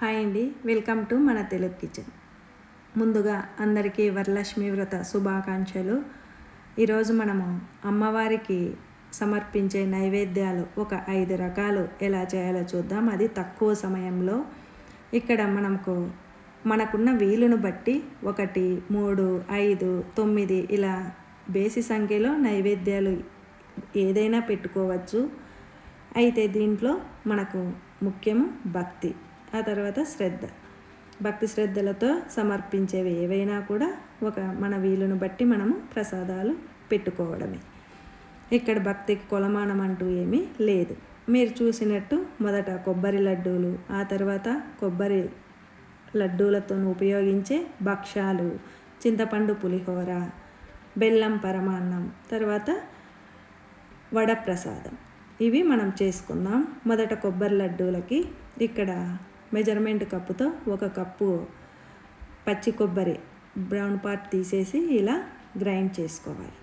Hi అండి. Welcome to మన Telugu kitchen. ముందుగా అందరికీ వరలక్ష్మి వ్రత శుభాకాంక్షలు. ఈరోజు మనము అమ్మవారికి సమర్పించే నైవేద్యాలు ఒక ఐదు రకాలు ఎలా చేయాలో చూద్దాం. అది తక్కువ సమయంలో ఇక్కడ మనకు మనకున్న వీలును బట్టి ఒకటి మూడు ఐదు తొమ్మిది ఇలా బేసి సంఖ్యలో నైవేద్యాలు ఏదైనా పెట్టుకోవచ్చు. అయితే దీంట్లో మనకు ముఖ్యము భక్తి. ఆ తర్వాత శ్రద్ధ. భక్తి శ్రద్ధలతో సమర్పించేవి ఏవైనా కూడా ఒక మన వీలును బట్టి మనము ప్రసాదాలు పెట్టుకోవడమే. ఇక్కడ భక్తికి కొలమానం అంటూ ఏమీ లేదు. మీరు చూసినట్టు మొదట కొబ్బరి లడ్డూలు ఆ తర్వాత కొబ్బరి లడ్డూలతో ఉపయోగించే భక్ష్యాలు చింతపండు పులిహోర బెల్లం పరమాన్నం తర్వాత వడప్రసాదం. ఇవి మనం చేసుకుందాం. మొదట కొబ్బరి లడ్డూలకి ఇక్కడ మెజర్మెంట్ కప్పుతో ఒక కప్పు పచ్చి కొబ్బరి బ్రౌన్ పార్ట్ తీసేసి ఇలా గ్రైండ్ చేసుకోవాలి.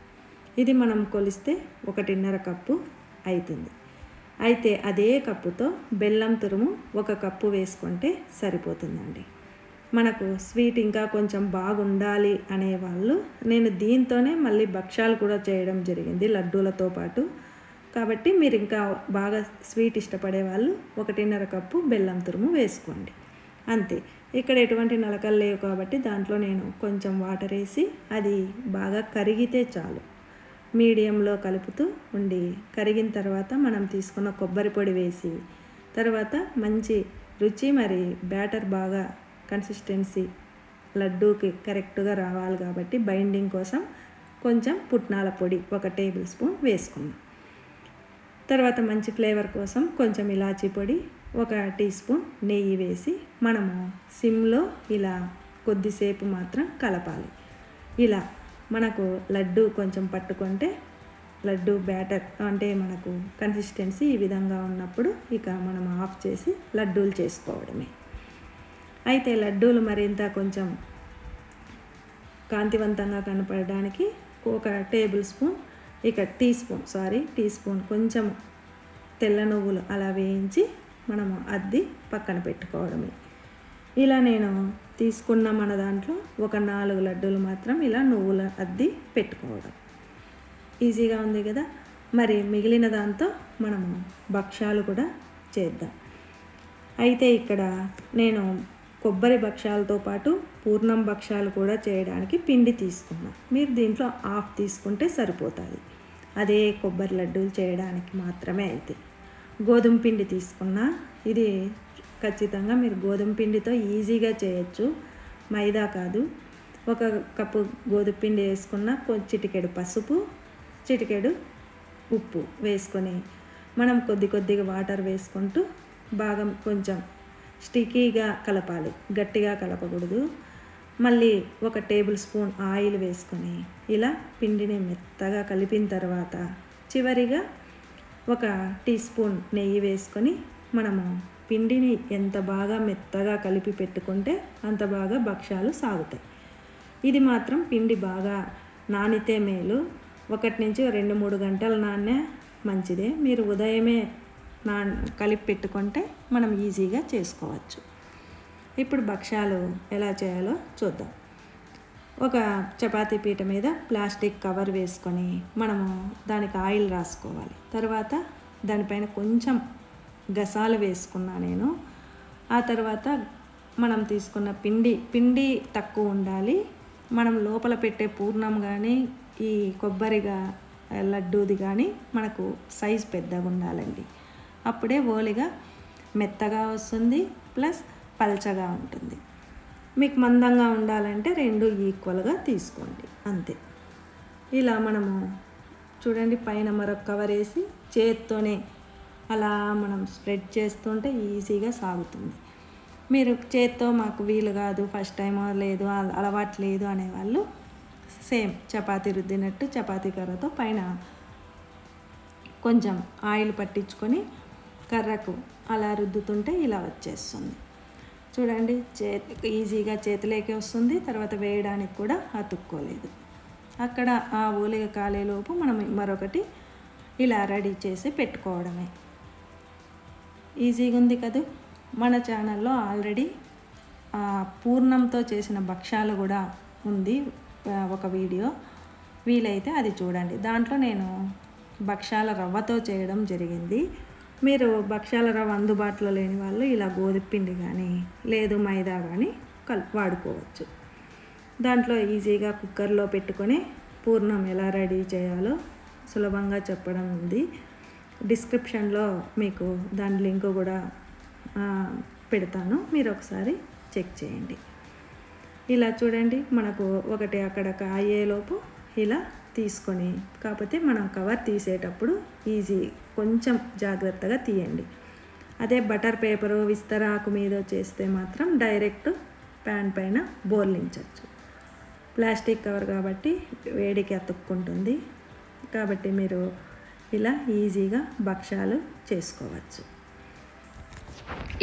ఇది మనం కొలిస్తే ఒకటిన్నర కప్పు అవుతుంది అయితే అదే కప్పుతో బెల్లం తురుము ఒక కప్పు వేసుకుంటే సరిపోతుందండి. మనకు స్వీట్ ఇంకా కొంచెం బాగుండాలి అనేవాళ్ళు నేను దీంతోనే మళ్ళీ భక్ష్యాలు కూడా చేయడం జరిగింది లడ్డూలతో పాటు. కాబట్టి మీరు ఇంకా బాగా స్వీట్ ఇష్టపడే వాళ్ళు ఒకటిన్నర కప్పు బెల్లం తురుము వేసుకోండి. అంతే. ఇక్కడ ఎటువంటి నలకలు లేవు కాబట్టి దాంట్లో నేను కొంచెం వాటర్ వేసి అది బాగా కరిగితే చాలు. మీడియంలో కలుపుతూ ఉండి కరిగిన తర్వాత మనం తీసుకున్న కొబ్బరి పొడి వేసి తర్వాత మంచి రుచి మరి బ్యాటర్ బాగా కన్సిస్టెన్సీ లడ్డూకి కరెక్ట్గా రావాలి కాబట్టి బైండింగ్ కోసం కొంచెం పుట్నాల పొడి ఒక టేబుల్ స్పూన్ వేసుకున్నాం తర్వాత మంచి ఫ్లేవర్ కోసం కొంచెం ఇలాచీ పొడి ఒక టీ స్పూన్ నెయ్యి వేసి మనము సిమ్లో ఇలా కొద్దిసేపు మాత్రం కలపాలి. ఇలా మనకు లడ్డు కొంచెం పట్టుకుంటే లడ్డు బ్యాటర్ అంటే మనకు కన్సిస్టెన్సీ ఈ విధంగా ఉన్నప్పుడు ఇక మనం ఆఫ్ చేసి లడ్డూలు చేసుకోవడమే. అయితే లడ్డూలు మరింత కొంచెం కాంతివంతంగా కనపడడానికి ఒక టేబుల్ స్పూన్ ఇక tea spoon sorry tea spoon కొంచెం తెల్ల నువ్వులు అలా వేయించి మనము అద్ది పక్కన పెట్టుకోవడమే. ఇలా నేను తీసుకున్న మన దాంట్లో ఒక నాలుగు లడ్డూలు మాత్రం ఇలా నువ్వుల అద్ది పెట్టుకోవడం. ఈజీగా ఉంది కదా? మరి మిగిలిన దాంతో మనము భక్ష్యాలు కూడా చేద్దాం. అయితే ఇక్కడ నేను కొబ్బరి భక్ష్యాలతో పాటు పూర్ణం భక్ష్యాలు కూడా చేయడానికి పిండి తీసుకున్నాను మీరు దీంట్లో ఆఫ్ తీసుకుంటే సరిపోతుంది. అదే కొబ్బరి లడ్డూలు చేయడానికి మాత్రమే అయితే. గోధుమ పిండి తీసుకున్నా ఇది ఖచ్చితంగా మీరు గోధుమ పిండితో ఈజీగా చేయొచ్చు. మైదా కాదు ఒక కప్పు గోధుమ పిండి వేసుకున్న చిటికెడు పసుపు చిటికెడు ఉప్పు వేసుకొని మనం కొద్ది కొద్దిగా వాటర్ వేసుకుంటూ బాగా కొంచెం స్టికీగా కలపాలి. గట్టిగా కలపకూడదు. మళ్ళీ ఒక టేబుల్ స్పూన్ ఆయిల్ వేసుకొని ఇలా పిండిని మెత్తగా కలిపిన తర్వాత చివరిగా ఒక టీ స్పూన్ నెయ్యి వేసుకొని మనము పిండిని ఎంత బాగా మెత్తగా కలిపి పెట్టుకుంటే అంత బాగా భక్ష్యాలు సాగుతాయి. ఇది మాత్రం పిండి బాగా నానితే మేలు. ఒకటి నుంచి రెండు మూడు గంటలు నానే మంచిదే. మీరు ఉదయమే నా కలిపి పెట్టుకుంటే మనం ఈజీగా చేసుకోవచ్చు. ఇప్పుడు భక్ష్యాలు ఎలా చేయాలో చూద్దాం. ఒక చపాతీ పీట మీద ప్లాస్టిక్ కవర్ వేసుకొని మనము దానికి ఆయిల్ రాసుకోవాలి. తర్వాత దానిపైన కొంచెం గసాలు వేసుకున్నా నేను. ఆ తర్వాత మనం తీసుకున్న పిండి పిండి తక్కువ ఉండాలి. మనం లోపల పెట్టే పూర్ణం కానీ ఈ కొబ్బరిగా లడ్డూది కానీ మనకు సైజ్ పెద్దగా ఉండాలండి అప్పుడే ఓలిగా మెత్తగా వస్తుంది. ప్లస్ పలచగా ఉంటుంది. మీకు మందంగా ఉండాలంటే రెండు ఈక్వల్గా తీసుకోండి. అంతే. ఇలా మనము చూడండి పైన మరొక కవర్ వేసి చేత్తోనే అలా మనం స్ప్రెడ్ చేస్తుంటే ఈజీగా సాగుతుంది. మీరు చేత్తో మాకు వీలు కాదు ఫస్ట్ టైం లేదు అలవాటు లేదు అనేవాళ్ళు సేమ్ చపాతి రుద్దినట్టు చపాతీ కర్రతో పైన కొంచెం ఆయిల్ పట్టించుకొని కర్రకు అలా రుద్దుతుంటే ఇలా వచ్చేస్తుంది. చూడండి చేతి ఈజీగా చేతిలోకి వస్తుంది తర్వాత వేయడానికి కూడా అతుక్కోలేదు. అక్కడ ఆ ఓలిగ కాలేలోపు మనం మరొకటి ఇలా రెడీ చేసి పెట్టుకోవడమే. ఈజీగా ఉంది కదా? మన ఛానల్లో ఆల్రెడీ పూర్ణంతో చేసిన భక్ష్యాలు కూడా ఉంది ఒక వీడియో. వీలైతే అది చూడండి. దాంట్లో నేను భక్ష్యాల రవ్వతో చేయడం జరిగింది. మీరు భక్ష్యాల రవ్వ అందుబాటులో లేని వాళ్ళు ఇలా గోధుమ పిండి కానీ లేదు మైదా కానీ కల్ వాడుకోవచ్చు. దాంట్లో ఈజీగా కుక్కర్లో పెట్టుకొని పూర్ణం ఎలా రెడీ చేయాలో సులభంగా చెప్పడం ఉంది. డిస్క్రిప్షన్లో మీకు దాని లింక్ కూడా పెడతాను. మీరు ఒకసారి చెక్ చేయండి. ఇలా చూడండి మనకు ఒకటి అక్కడ అయ్యేలోపు ఇలా తీసుకొని కాకపోతే మనం కవర్ తీసేటప్పుడు ఈజీ కొంచెం జాగ్రత్తగా తీయండి. అదే బటర్ పేపరు విస్తరాకు మీద చేస్తే మాత్రం డైరెక్ట్ ప్యాన్ పైన బోర్లించవచ్చు ప్లాస్టిక్ కవర్ కాబట్టి వేడికి అతుక్కుంటుంది. కాబట్టి మీరు ఇలా ఈజీగా భక్ష్యాలు చేసుకోవచ్చు.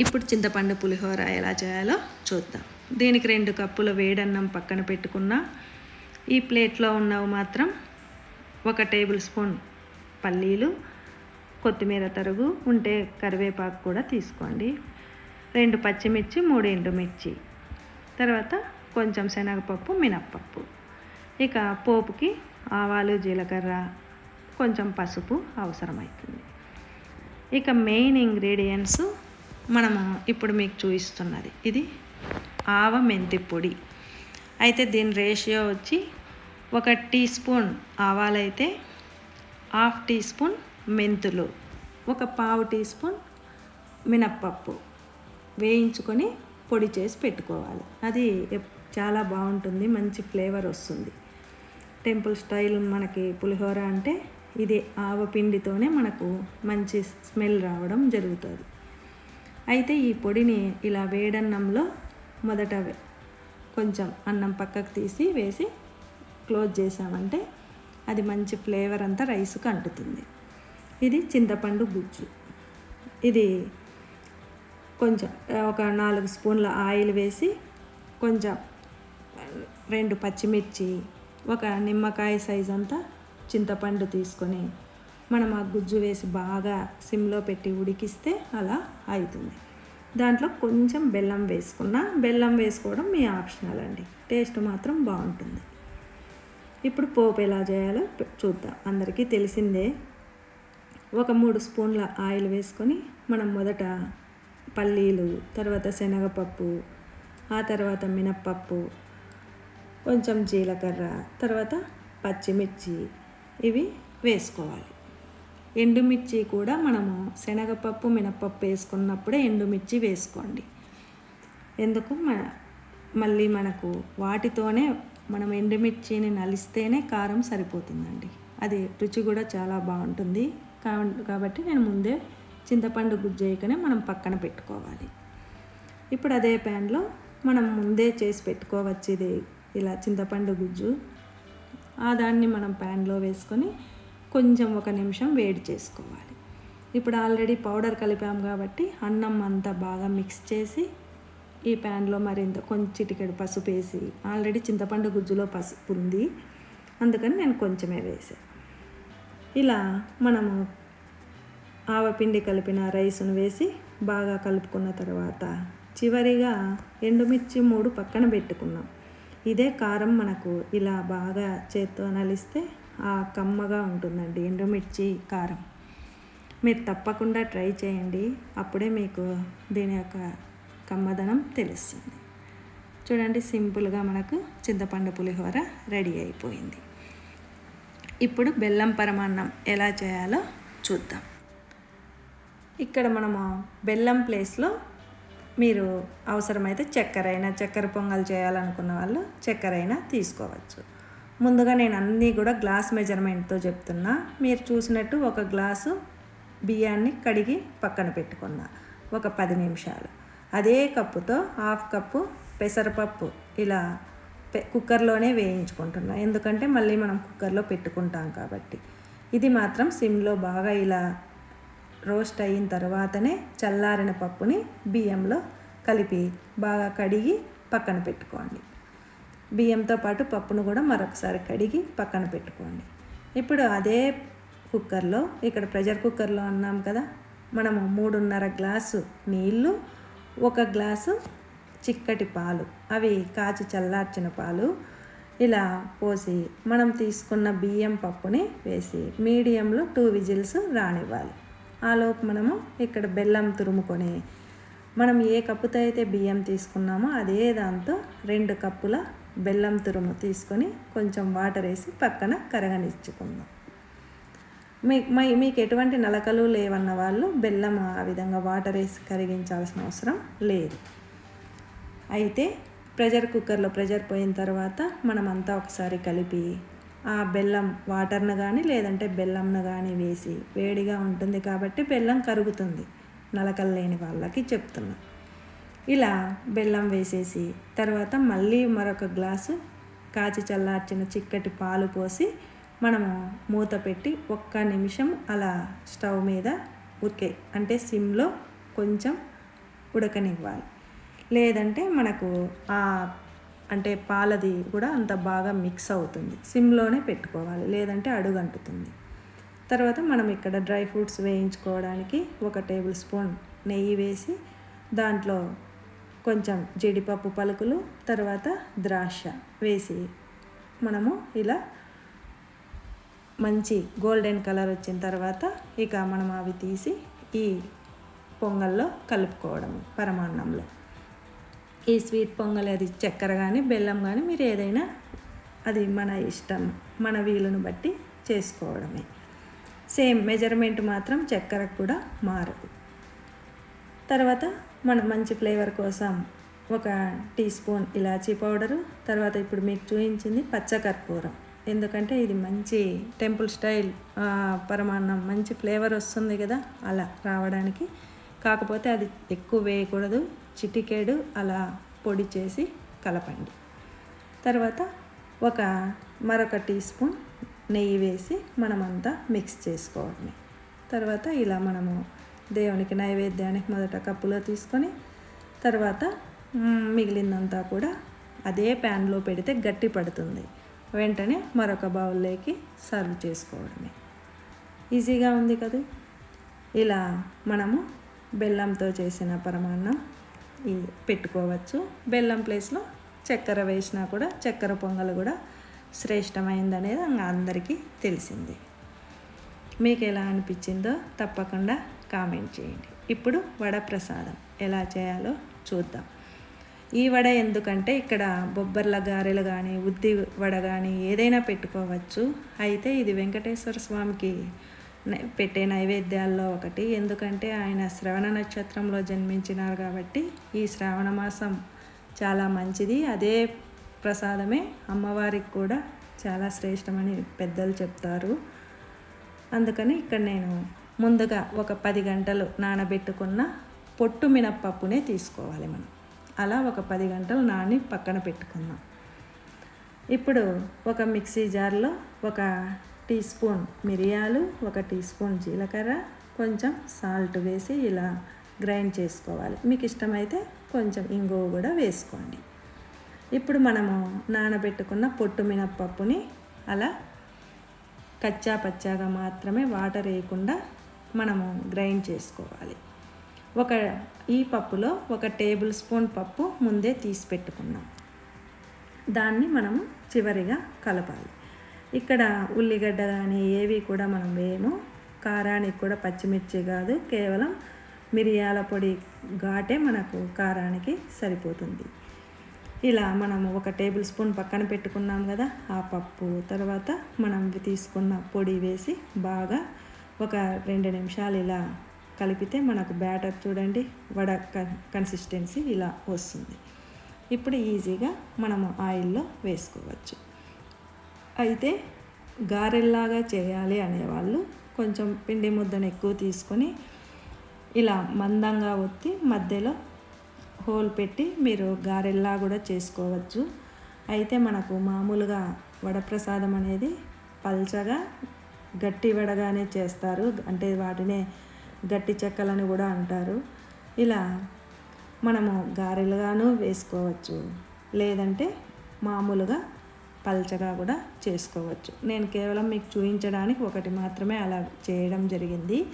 ఇప్పుడు చింతపండు పులిహోర ఎలా చేయాలో చూద్దాం. దీనికి రెండు కప్పుల వేడన్నం పక్కన పెట్టుకున్న ఈ ప్లేట్లో ఉన్నవి మాత్రం ఒక టేబుల్ స్పూన్ పల్లీలు కొత్తిమీర తరుగు ఉంటే కరివేపాకు కూడా తీసుకోండి. రెండు పచ్చిమిర్చి మూడు ఎండుమిర్చి. తర్వాత కొంచెం శనగపప్పు మినప్పప్పు. ఇక పోపుకి ఆవాలు జీలకర్ర కొంచెం పసుపు అవసరమవుతుంది ఇక మెయిన్ ఇంగ్రీడియంట్స్ మనము ఇప్పుడు మీకు చూపిస్తున్నది. ఇది ఆవ మెంతి పొడి. అయితే దీని రేషియో వచ్చి ఒక టీ స్పూన్ ఆవాలైతే హాఫ్ టీ స్పూన్ మెంతులు ఒక పావు టీ స్పూన్ మినప్పప్పు వేయించుకొని పొడి చేసి పెట్టుకోవాలి. అది చాలా బాగుంటుంది మంచి ఫ్లేవర్ వస్తుంది. టెంపుల్ స్టైల్ మనకి పులిహోర అంటే ఇది ఆవ పిండితోనే మనకు మంచి స్మెల్ రావడం జరుగుతుంది. అయితే ఈ పొడిని ఇలా వేడన్నంలో మొదట కొంచెం అన్నం పక్కకు తీసి వేసి క్లోజ్ చేసామంటే అది మంచి ఫ్లేవర్ అంతా రైస్కి అంటుతుంది. ఇది చింతపండు గుజ్జు. ఇది కొంచెం ఒక నాలుగు స్పూన్ల ఆయిల్ వేసి కొంచెం రెండు పచ్చిమిర్చి ఒక నిమ్మకాయ సైజ్ అంతా చింతపండు తీసుకొని మనం ఆ గుజ్జు వేసి బాగా సిమ్లో పెట్టి ఉడికిస్తే అలా అవుతుంది. దాంట్లో కొంచెం బెల్లం వేసుకున్న బెల్లం వేసుకోవడం మీ ఆప్షనల్ అండి. టేస్ట్ మాత్రం బాగుంటుంది. ఇప్పుడు పోపు ఎలా చేయాలో చూద్దాం. అందరికీ తెలిసిందే ఒక మూడు స్పూన్ల ఆయిల్ వేసుకొని మనం మొదట పల్లీలు తర్వాత శనగపప్పు ఆ తర్వాత మినప్పప్పు కొంచెం జీలకర్ర తర్వాత పచ్చిమిర్చి ఇవి వేసుకోవాలి. ఎండుమిర్చి కూడా మనము శనగపప్పు మినప్పప్పు వేసుకున్నప్పుడే ఎండుమిర్చి వేసుకోండి. ఎందుకు? మ మళ్ళీ మనకు వాటితోనే మనం ఎండుమిర్చిని నలిస్తేనే కారం సరిపోతుందండి. అది రుచి కూడా చాలా బాగుంటుంది. కాబట్టి నేను ముందే చింతపండు గుజ్జు వేయకనే మనం పక్కన పెట్టుకోవాలి. ఇప్పుడు అదే ప్యాన్లో మనం ముందే చేసి పెట్టుకోవచ్చేది ఇలా చింతపండు గుజ్జు. ఆ దాన్ని మనం ప్యాన్లో వేసుకొని కొంచెం ఒక నిమిషం వేడి చేసుకోవాలి. ఇప్పుడు ఆల్రెడీ పౌడర్ కలిపాం కాబట్టి అన్నం అంతా బాగా మిక్స్ చేసి ఈ ప్యాన్లో మరింత కొంచెం చిటికెడు పసుపు వేసి ఆల్రెడీ చింతపండు గుజ్జులో పసుపు ఉంది. అందుకని నేను కొంచెమే వేసాను ఇలా మనము ఆవపిండి కలిపిన రైస్ను వేసి బాగా కలుపుకున్న తర్వాత చివరిగా ఎండుమిర్చి మూడు పక్కన పెట్టుకున్నాం. ఇదే కారం మనకు ఇలా బాగా చేత్తో నలిస్తే కమ్మగా ఉంటుందండి. ఎండుమిర్చి కారం. మీరు తప్పకుండా ట్రై చేయండి. అప్పుడే మీకు దీని యొక్క కమ్మదనం తెలుస్తుంది. చూడండి సింపుల్గా మనకు చింతపండు పులిహోర రెడీ అయిపోయింది. ఇప్పుడు బెల్లం పరమాన్నం ఎలా చేయాలో చూద్దాం. ఇక్కడ మనము బెల్లం ప్లేస్లో మీరు అవసరమైతే చక్కెర అయినా చక్కెర పొంగల్ చేయాలనుకున్న వాళ్ళు చక్కెర అయినా తీసుకోవచ్చు. ముందుగా నేను అన్నీ కూడా గ్లాస్ మెజర్మెంట్తో చెప్తున్నా. మీరు చూసినట్టు ఒక గ్లాసు బియ్యాన్ని కడిగి పక్కన పెట్టుకున్నా. ఒక పది నిమిషాలు. అదే కప్పుతో హాఫ్ కప్పు పెసరపప్పు ఇలా పె కుక్కర్లోనే వేయించుకుంటున్నా. ఎందుకంటే మళ్ళీ మనం కుక్కర్లో పెట్టుకుంటాం కాబట్టి. ఇది మాత్రం సిమ్లో బాగా ఇలా రోస్ట్ అయిన తర్వాతనే చల్లారిన పప్పుని బియ్యంలో కలిపి బాగా కడిగి పక్కన పెట్టుకోండి. బియ్యంతో పాటు పప్పును కూడా మరొకసారి కడిగి పక్కన పెట్టుకోండి. ఇప్పుడు అదే కుక్కర్లో ఇక్కడ ప్రెషర్ కుక్కర్లో అన్నాం కదా మనము మూడున్నర గ్లాసు నీళ్ళు ఒక గ్లాసు చిక్కటి పాలు అవి కాచి చల్లార్చిన పాలు ఇలా పోసి మనం తీసుకున్న బియ్యం పప్పుని వేసి మీడియంలో టూ విజిల్స్ రానివ్వాలి. ఆలోపు మనము ఇక్కడ బెల్లం తురుముకొని మనం ఏ కప్పుతో అయితే బియ్యం తీసుకున్నామో అదే దాంతో రెండు కప్పుల బెల్లం తురుము తీసుకొని కొంచెం వాటర్ వేసి పక్కన కరగనిచ్చుకుందాం. మీ మై- మీకు ఎటువంటి నలకలు లేవన్న వాళ్ళు బెల్లం ఆ విధంగా వాటర్ వేసి కరిగించాల్సిన అవసరం లేదు. అయితే ప్రెషర్ కుక్కర్లో ప్రెషర్ పోయిన తర్వాత మనం అంతా ఒకసారి కలిపి ఆ బెల్లం వాటర్ను కానీ లేదంటే బెల్లంను కానీ వేసి వేడిగా ఉంటుంది కాబట్టి బెల్లం కరుగుతుంది. నలకలు లేని వాళ్ళకి చెప్తున్నాను ఇలా బెల్లం వేసేసి తర్వాత మళ్ళీ మరొక గ్లాసు కాచి చల్లార్చిన చిక్కటి పాలు పోసి మనము మూత పెట్టి ఒక్క నిమిషం అలా స్టవ్ మీద ఉరికే అంటే సిమ్లో కొంచెం ఉడకనివ్వాలి. లేదంటే మనకు ఆ అంటే పాలది కూడా అంత బాగా మిక్స్ అవుతుంది. సిమ్లోనే పెట్టుకోవాలి లేదంటే అడుగంటుతుంది. తర్వాత మనం ఇక్కడ డ్రై ఫ్రూట్స్ వేయించుకోవడానికి ఒక టేబుల్ స్పూన్ నెయ్యి వేసి దాంట్లో కొంచెం జీడిపప్పు పలుకులు తర్వాత ద్రాక్ష వేసి మనము ఇలా మంచి గోల్డెన్ కలర్ వచ్చిన తర్వాత ఇక మనం అవి తీసి ఈ పొంగల్లో కలుపుకోవడం పరమాన్నంలో. ఈ స్వీట్ పొంగల్ అది చక్కెర కానీ బెల్లం కానీ మీరు ఏదైనా అది మన ఇష్టం మన వీలును బట్టి చేసుకోవడమే. సేమ్ మెజర్మెంట్ మాత్రం చక్కెరకు కూడా మారదు. తర్వాత మనం మంచి ఫ్లేవర్ కోసం ఒక టీ స్పూన్ ఇలాచీ పౌడరు తర్వాత ఇప్పుడు మీకు చూపించింది పచ్చకర్పూరం ఎందుకంటే ఇది మంచి టెంపుల్ స్టైల్ పరమాన్నం మంచి ఫ్లేవర్ వస్తుంది కదా అలా రావడానికి. కాకపోతే అది ఎక్కువ వేయకూడదు చిటికేడు అలా పొడి చేసి కలపండి. తర్వాత ఒక మరొక టీ స్పూన్ నెయ్యి వేసి మనమంతా మిక్స్ చేసుకోవడమే తర్వాత ఇలా మనము దేవునికి నైవేద్యానికి మొదట కప్పులో తీసుకొని తర్వాత మిగిలిందంతా కూడా అదే ప్యాన్లో పెడితే గట్టి పడుతుంది. వెంటనే మరొక బౌల్లోకి సర్వ్ చేసుకోవడమే. ఈజీగా ఉంది కదా? ఇలా మనము బెల్లంతో చేసిన పరమాన్నం ఈ పెట్టుకోవచ్చు. బెల్లం ప్లేస్లో చక్కెర వేసినా కూడా చక్కెర పొంగల్ కూడా శ్రేష్టమైందనేది అందరికీ తెలిసింది. మీకు ఎలా అనిపించిందో తప్పకుండా కామెంట్ చేయండి. ఇప్పుడు వడ ప్రసాదం ఎలా చేయాలో చూద్దాం. ఈ వడ ఎందుకంటే ఇక్కడ బొబ్బర్ల గారెలు కానీ ఉద్ది వడ కానీ ఏదైనా పెట్టుకోవచ్చు. అయితే ఇది వెంకటేశ్వర స్వామికి నై- పెట్టే నైవేద్యాల్లో ఒకటి. ఎందుకంటే ఆయన శ్రవణ నక్షత్రంలో జన్మించినారు కాబట్టి ఈ శ్రావణ మాసం చాలా మంచిది. అదే ప్రసాదమే అమ్మవారికి కూడా చాలా శ్రేష్టమని పెద్దలు చెప్తారు. అందుకని ఇక్కడ నేను ముందుగా ఒక పది గంటలు నానబెట్టుకున్న పొట్టు మినప్పప్పునే తీసుకోవాలి మనం. అలా ఒక పది గంటలు నాని పక్కన పెట్టుకుందాం. ఇప్పుడు ఒక మిక్సీ జార్లో ఒక టీ స్పూన్ మిరియాలు ఒక టీ స్పూన్ జీలకర్ర కొంచెం సాల్ట్ వేసి ఇలా గ్రైండ్ చేసుకోవాలి. మీకు ఇష్టమైతే కొంచెం ఇంగువ కూడా వేసుకోండి. ఇప్పుడు మనము నానబెట్టుకున్న పొట్టు మినప్పప్పుని అలా కచ్చా పచ్చాగా మాత్రమే వాటర్ వేయకుండా మనము గ్రైండ్ చేసుకోవాలి. ఒక ఈ పప్పులో ఒక టేబుల్ స్పూన్ పప్పు ముందే తీసి పెట్టుకున్నాం. దాన్ని మనము చివరిగా కలపాలి. ఇక్కడ ఉల్లిగడ్డ కానీ ఏవి కూడా మనం వేయము. కారానికి కూడా పచ్చిమిర్చి కాదు కేవలం మిరియాల పొడి ఘాటే మనకు కారానికి సరిపోతుంది. ఇలా మనము ఒక టేబుల్ స్పూన్ పక్కన పెట్టుకున్నాం కదా ఆ పప్పు తర్వాత మనం తీసుకున్న పొడి వేసి బాగా ఒక రెండు నిమిషాలు ఇలా కలిపితే మనకు బ్యాటర్ చూడండి వడ కన్సిస్టెన్సీ ఇలా వస్తుంది. ఇప్పుడు ఈజీగా మనము ఆయిల్లో వేసుకోవచ్చు. అయితే గారెల్లాగా చేయాలి అనేవాళ్ళు కొంచెం పిండి ముద్దను ఎక్కువ తీసుకొని ఇలా మందంగా ఒత్తి మధ్యలో హోల్ పెట్టి మీరు గారెల్లా కూడా చేసుకోవచ్చు. అయితే మనకు మామూలుగా వడప్రసాదం అనేది పల్చగా గట్టి వడగానే చేస్తారు. అంటే వాటినే గట్టి చెక్కలని కూడా అంటారు. ఇలా మనము గారెలుగాను వేసుకోవచ్చు. లేదంటే మామూలుగా పల్చగా కూడా చేసుకోవచ్చు. నేను కేవలం మీకు చూపించడానికి ఒకటి మాత్రమే అలా చేయడం జరిగింది.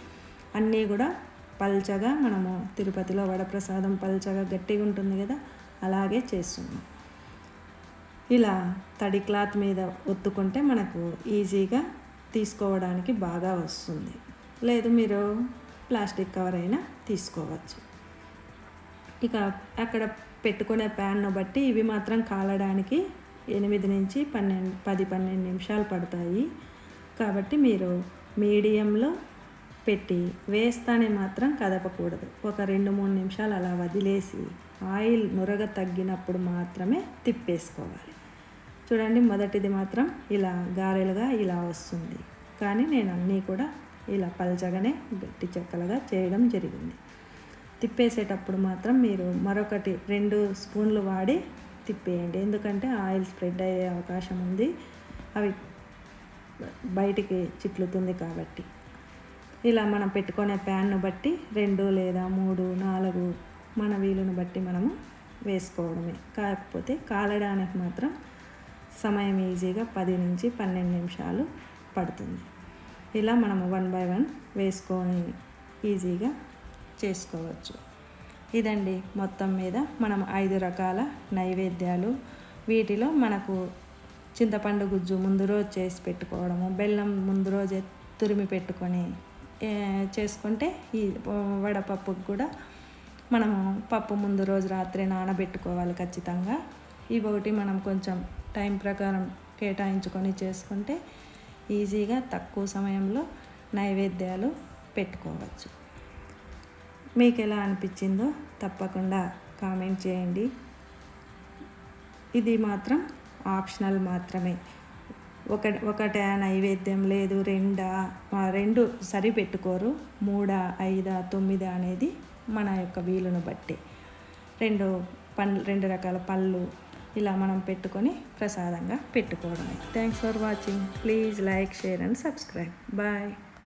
అన్నీ కూడా పల్చగా మనము తిరుపతిలో వడప్రసాదం పల్చగా గట్టిగా ఉంటుంది కదా అలాగే చేస్తున్నాం. ఇలా తడి క్లాత్ మీద ఒత్తుకుంటే మనకు ఈజీగా తీసుకోవడానికి బాగా వస్తుంది. లేదు మీరు ప్లాస్టిక్ కవర్ అయినా తీసుకోవచ్చు. ఇక అక్కడ పెట్టుకునే ప్యాన్ను బట్టి ఇవి మాత్రం కాలడానికి ఎనిమిది నుంచి పన్నెండు పది పన్నెండు నిమిషాలు పడతాయి. కాబట్టి మీరు మీడియంలో పెట్టి వేస్తానే మాత్రం కదపకూడదు. ఒక రెండు మూడు నిమిషాలు అలా వదిలేసి ఆయిల్ నురగ తగ్గినప్పుడు మాత్రమే తిప్పేసుకోవాలి. చూడండి మొదటిది మాత్రం ఇలా గారెలుగా ఇలా వస్తుంది. కానీ నేను అన్నీ కూడా ఇలా పలచగానే గట్టి చెక్కలుగా చేయడం జరిగింది. తిప్పేసేటప్పుడు మాత్రం మీరు మరొకటి రెండు స్పూన్లు వాడి తిప్పేయండి. ఎందుకంటే ఆయిల్ స్ప్రెడ్ అయ్యే అవకాశం ఉంది. అవి బయటికి చిట్లుతుంది కాబట్టి. ఇలా మనం పెట్టుకునే ప్యాన్ను బట్టి రెండు లేదా మూడు నాలుగు మన వీలును బట్టి మనము వేసుకోవడమే. కాకపోతే కాలడానికి మాత్రం సమయం ఈజీగా పది నుంచి పన్నెండు నిమిషాలు పడుతుంది. ఇలా మనము వన్ బై వన్ వేసుకొని ఈజీగా చేసుకోవచ్చు. ఇదండి మొత్తం మీద మనం ఐదు రకాల నైవేద్యాలు. వీటిలో మనకు చింతపండు గుజ్జు ముందు రోజు చేసి పెట్టుకోవడము బెల్లం ముందు రోజే తురిమి పెట్టుకొని చేసుకుంటే ఈ వడపప్పుకు కూడా మనము పప్పు ముందు రోజు రాత్రి నానబెట్టుకోవాలి ఖచ్చితంగా. ఇవి ఒకటి మనం కొంచెం టైం ప్రకారం కేటాయించుకొని చేసుకుంటే ఈజీగా తక్కువ సమయంలో నైవేద్యాలు పెట్టుకోవచ్చు. మీకు ఎలా అనిపించిందో తప్పకుండా కామెంట్ చేయండి. ఇది మాత్రం ఆప్షనల్ మాత్రమే. ఒక ఒకటే నైవేద్యం లేదు రెండా రెండు సరి పెట్టుకోరు మూడా ఐదా తొమ్మిది అనేది మన యొక్క వీలును బట్టి. రెండు పండ్లు రెండు రకాల పళ్ళు ఇలా మనం పెట్టుకొని ప్రసాదంగా పెట్టుకోవడమే. Thanks for watching please like share and subscribe bye